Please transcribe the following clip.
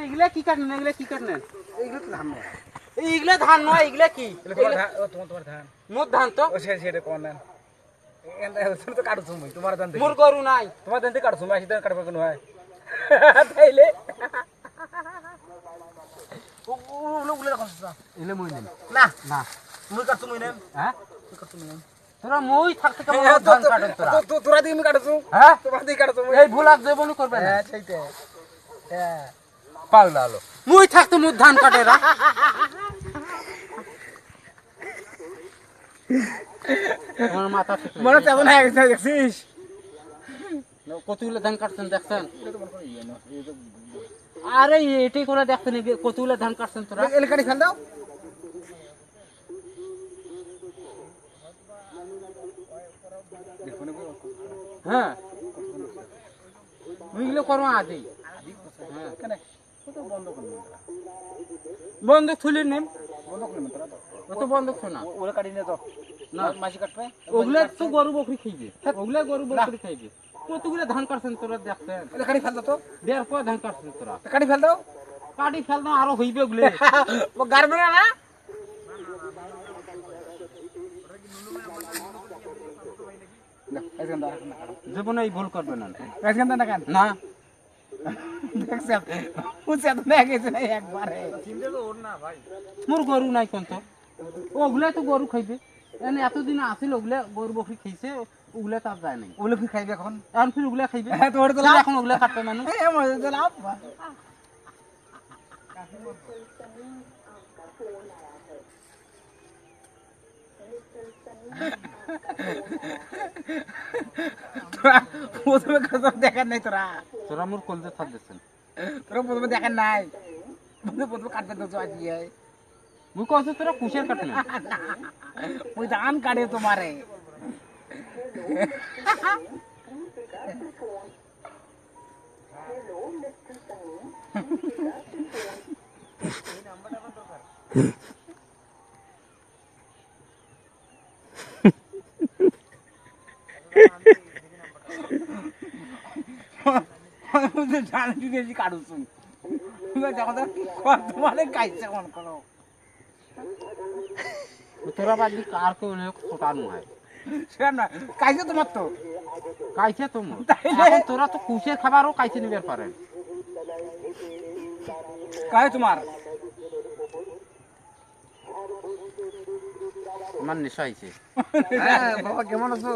এইগুলা কি কাটলেন এইগুলা কি কাটলেন এইগুলা তো ধান। এইগুলা ধান নয় এইগুলা কি এগুলো তোমার ধান-। মোর ধান তো সেটা কোন ধান? তো কাটছো তোমার ধান মোর গরু নাই তোমার ধান থেকে কাটছো, আসি ধান কাটবো কেন হয়? না। না, মুই কাটছো, মুই নেম। হ্যাঁ কাটছো, মুই নেম। তোরা মই থাকতে কেমন ধান তো- তোরা তো- তো- তোরা দিয়ে কাটছো। হ্যাঁ তোমার দিয়ে কাটছো, মুই- এই ভুলাক জীবনই করবে না হ্যাঁ। হ্যাঁ। পাগলা হলো মুই থাকতে মুই ধান কাটে রা আমার মাথা ঠিক মনে হচ্ছে হয়ে গেছে, দেখছিস? কতগুলো ধান কাটছেন দেখছেন আরে এটাই করে যে কতগুলো ধান কাটছেন তোরা এলে কাটি ফেল দাও। হ্যাঁ ওইগুলো করো আজই হ্যাঁ কেন? তো বন্ধ তুলে নেন বন্ধ তো। ও তো বন্ধক তো না ও- ওরা কাটি তো। না মাসি কাটবে? ওগুলা তো গরু বকরি খাইবে ওগুলা গরু বকরি খাইবে কতগুলো ধান কাটছেন তোরা দেখছেন কাটি ফেল তো। দেড় পর ধান কাটছেন তোরা কাটি ফেল দাও। কাটি ফেল না আরও হইবে ওগুলো গাড়বে না না? না, এখান দাও, এখান দাও। জীবনে এই ভুল করবে না। না। মোর গরু নাই কোন তো ওগুলা তো গরু খাইবে। এনে এতদিন আসিল ওগুলা গরু বকরি খাইছে ওগুলা তার যায় নাই। ওগুলো খাইবে এখন? এখন ফির ওগুলা খাইবে। হ্যাঁ, তো ওটা তো এখন ওগুলা কাটবে মানুষ। লাভ। তোরা প্রথমে কথা দেখার নাই তোরা। তোরা মোর কলজে থাক দিচ্ছেন তোরা প্রথমে দেখার নাই। প্রথমে কাটতে তো আজকে মুই কইছি তোরা কুশের কাটে না ওই ধান কাটে তোমারে। ঢুকেছি দেখো তো তোমারে কাইছে মন করো। তোরা বাদি কার নেই খোটা নয়। না কাইছে তোমার তো। কাইছে তো মোর তাইলে? এখন তোরা তো কুশের খাবারও কাইছে নিবার পারেন কাই তোমার। আমার নেশা হ্যাঁ বাবা কেমন আছো?